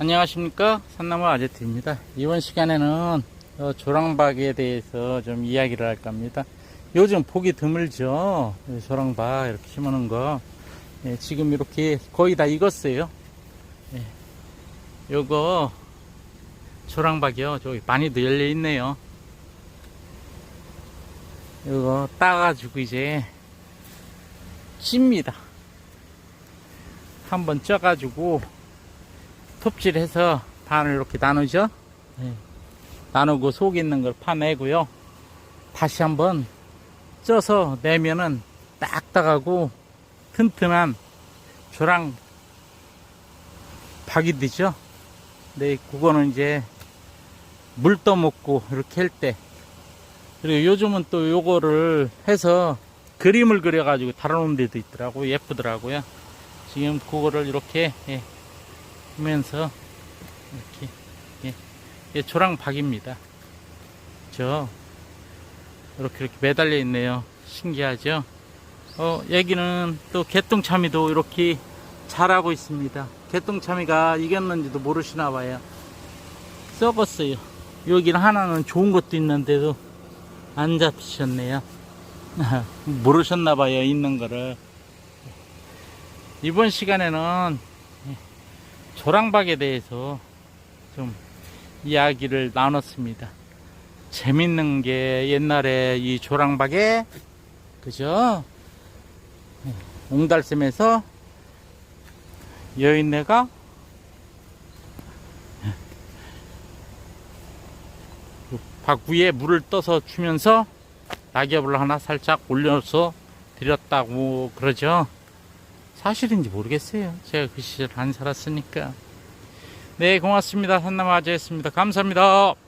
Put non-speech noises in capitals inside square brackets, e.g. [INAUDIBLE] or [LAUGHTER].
안녕하십니까? 산나무 아제트입니다. 이번 시간에는 어, 조랑박에 대해서 좀 이야기를 할까 합니다. 요즘 보기 드물죠? 이 조랑박 이렇게 심어놓은 거. 예, 지금 이렇게 거의 다 익었어요. 예, 요거 조랑박이요. 저기 많이도 열려 있네요. 요거 따가지고 이제 찝니다. 한번 쪄가지고 톱질해서 반을 이렇게 나누죠. 예. 나누고 속에 있는 걸 파내고요. 다시 한번 쪄서 내면은 딱딱하고 튼튼한 조랑 박이 되죠. 네, 그거는 이제 물 떠먹고 이렇게 할 때. 그리고 요즘은 또 요거를 해서 그림을 그려가지고 달아놓은 데도 있더라고요. 예쁘더라고요. 지금 그거를 이렇게 예, 하면서 이렇게 예, 예, 조랑박입니다. 저 이렇게 이렇게 매달려 있네요. 신기하죠? 어, 여기는 또 개똥참이도 이렇게 자라고 있습니다. 개똥참이가 이겼는지도 모르시나 봐요. 썩었어요. 여기는 하나는 좋은 것도 있는데도 안 잡히셨네요. [LAUGHS] 모르셨나 봐요. 있는 거를. 이번 시간에는 조랑박에 대해서 좀 이야기를 나눴습니다. 재밌는 게 옛날에 이 조랑박에 그죠? 옹달샘에서 여인네가 박 위에 물을 떠서 주면서 낙엽을 하나 살짝 올려서 드렸다고 그러죠. 사실인지 모르겠어요. 제가 그 시절 안 살았으니까. 네, 고맙습니다. 산나마 아재였습니다. 감사합니다.